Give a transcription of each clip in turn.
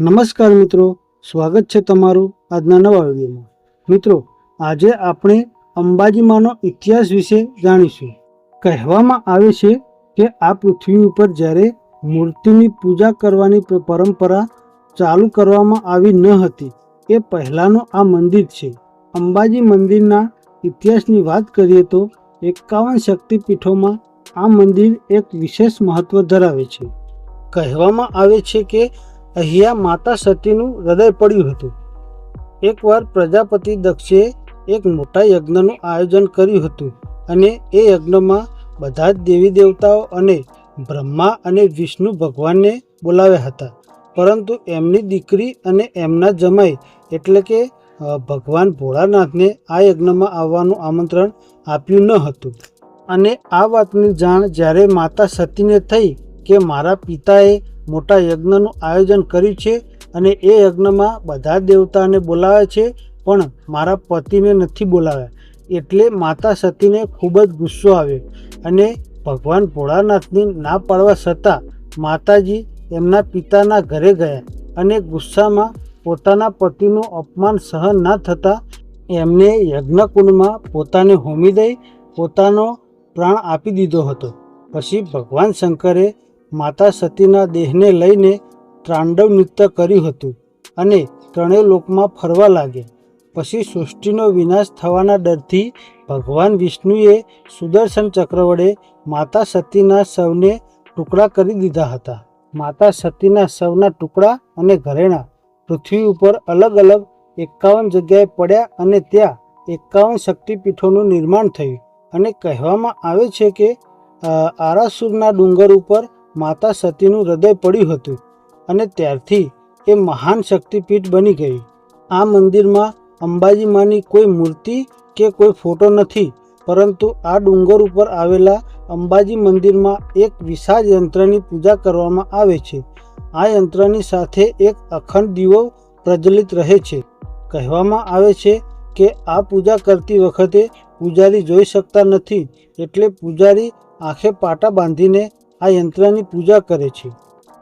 નમસ્કાર મિત્રો, સ્વાગત છે તમારું આજના નવા વિડીયોમાં. મિત્રો, આજે આપણે અંબાજીમાંનો ઇતિહાસ વિશે જાણીશું. કહેવામાં આવે છે કે આ પૃથ્વી ઉપર જ્યારે મૂર્તિની પૂજા કરવાની પરંપરા ચાલુ કરવામાં આવી ન હતી, એ પહેલાંનું આ મંદિર છે. અંબાજી મંદિરના ઇતિહાસની વાત કરીએ તો એકાવન શક્તિપીઠોમાં આ મંદિર એક વિશેષ મહત્વ ધરાવે છે. કહેવામાં આવે છે કે અહીંયા માતા સતીનું હૃદય પડ્યું હતું. એકવાર પ્રજાપતિ દક્ષે એક મોટા યજ્ઞનું આયોજન કર્યું હતું અને એ યજ્ઞમાં બધા જ દેવી દેવતાઓ અને બ્રહ્મા અને વિષ્ણુ ભગવાનને બોલાવ્યા હતા. પરંતુ એમની દીકરી અને એમના જમાઈ એટલે કે ભગવાન ભોળાનાથને આ યજ્ઞમાં આવવાનું આમંત્રણ આપ્યું ન હતું. અને આ વાતની જાણ જ્યારે માતા સતીને થઈ કે મારા પિતાએ મોટા યજ્ઞનું આયોજન કર્યું છે અને એ યજ્ઞમાં બધા દેવતાને બોલાવે છે, પણ મારા પતિને નથી બોલાવ્યા. એટલે માતા સતીને ખૂબ જ ગુસ્સો આવ્યો અને ભગવાન ભોળાનાથની ના પાડવા છતાં માતાજી એમના પિતાના ઘરે ગયા અને ગુસ્સામાં પોતાના પતિનું અપમાન સહન ના થતાં એમને યજ્ઞકુંડમાં પોતાને હોમી દઈ પોતાનો પ્રાણ આપી દીધો હતો. પછી ભગવાન શંકરે માતા સતીના દેહને લઈને ત્રાંડવ નૃત્ય કર્યું હતું અને ત્રણેય લોકમાં ફરવા લાગ્યા. પછી સૃષ્ટિનો વિનાશ થવાના ડરથી ભગવાન વિષ્ણુએ સુદર્શન ચક્ર વડે માતા સતીના શવને ટુકડા કરી દીધા હતા. માતા સતીના શવના ટુકડા અને ઘરેણા પૃથ્વી ઉપર અલગ અલગ એકાવન જગ્યાએ પડ્યા અને ત્યાં એકાવન શક્તિપીઠોનું નિર્માણ થયું. અને કહેવામાં આવે છે કે આરાસુરના ડુંગર ઉપર માતા સતીનું હૃદય પડ્યું હતું અને ત્યારથી એ મહાન શક્તિપીઠ બની ગઈ. આ મંદિરમાં અંબાજી માની કોઈ મૂર્તિ કે કોઈ ફોટો નથી, પરંતુ આ ડુંગર ઉપર આવેલા અંબાજી મંદિરમાં એક વિશાળ યંત્રની પૂજા કરવામાં આવે છે. આ યંત્રની સાથે એક અખંડ દીવો પ્રજ્વલિત રહે છે. કહેવામાં આવે છે કે આ પૂજા કરતી વખતે પૂજારી જોઈ શકતા નથી, એટલે પૂજારી આંખે પાટા બાંધીને આ યંત્રની પૂજા કરે છે.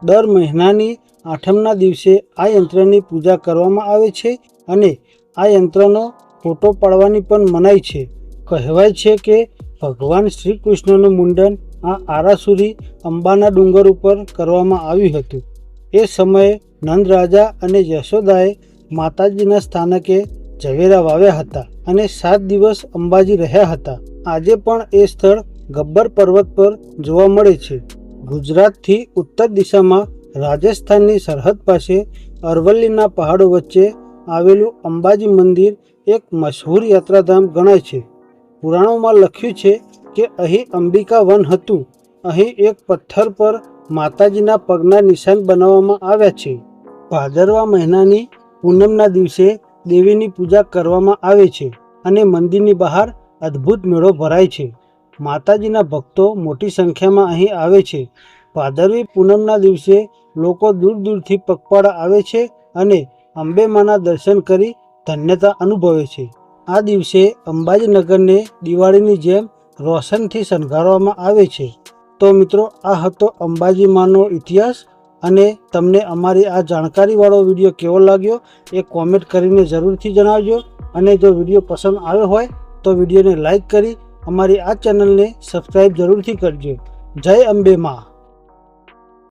દર મહિનાની આઠમના દિવસે આ યંત્રની પૂજા કરવામાં આવે છે અને આ યંત્રનો ફોટો પાડવાની પણ મનાઈ છે. કહેવાય છે કે ભગવાન શ્રી કૃષ્ણનું મુંડન આ આરાસુરી અંબાના ડુંગર ઉપર કરવામાં આવ્યું હતું. એ સમયે નંદ રાજા અને યશોદાએ માતાજીના સ્થાનકે ઝવેરા વાવ્યા હતા અને સાત દિવસ અંબાજી રહ્યા હતા. આજે પણ એ સ્થળ ગબ્બર પર્વત પર જોવા મળે છે. ગુજરાતથી ઉત્તર દિશામાં રાજસ્થાનની સરહદ પાસે અરવલ્લીના પહાડો વચ્ચે આવેલું અંબાજી મંદિર એક મશહૂર યાત્રાધામ ગણાય છે. પુરાણોમાં લખ્યું છે કે અહીં અંબિકા વન હતું. અહીં એક પથ્થર પર માતાજીના પગના નિશાન બનાવવામાં આવ્યા છે. ભાદરવા મહિનાની પૂનમના દિવસે દેવીની પૂજા કરવામાં આવે છે અને મંદિરની બહાર અદ્ભુત મેળો ભરાય છે. માતાજીના ભક્તો મોટી સંખ્યામાં અહીં આવે છે. ભાદરવી પૂનમના દિવસે લોકો દૂર દૂરથી પગપાળા આવે છે અને અંબેમાના દર્શન કરી ધન્યતા અનુભવે છે. આ દિવસે અંબાજીનગરને દિવાળીની જેમ રોશનથી શણગારવામાં આવે છે. તો મિત્રો, આ હતો અંબાજીમાંનો ઇતિહાસ અને તમને અમારી આ જાણકારીવાળો વીડિયો કેવો લાગ્યો એ કોમેન્ટ કરીને જરૂરથી જણાવજો અને જો વીડિયો પસંદ આવ્યો હોય તો વિડીયોને લાઈક કરી અમારી આ ચેનલને સબસ્ક્રાઈબ જરૂરથી કરજો. જય અંબે માં.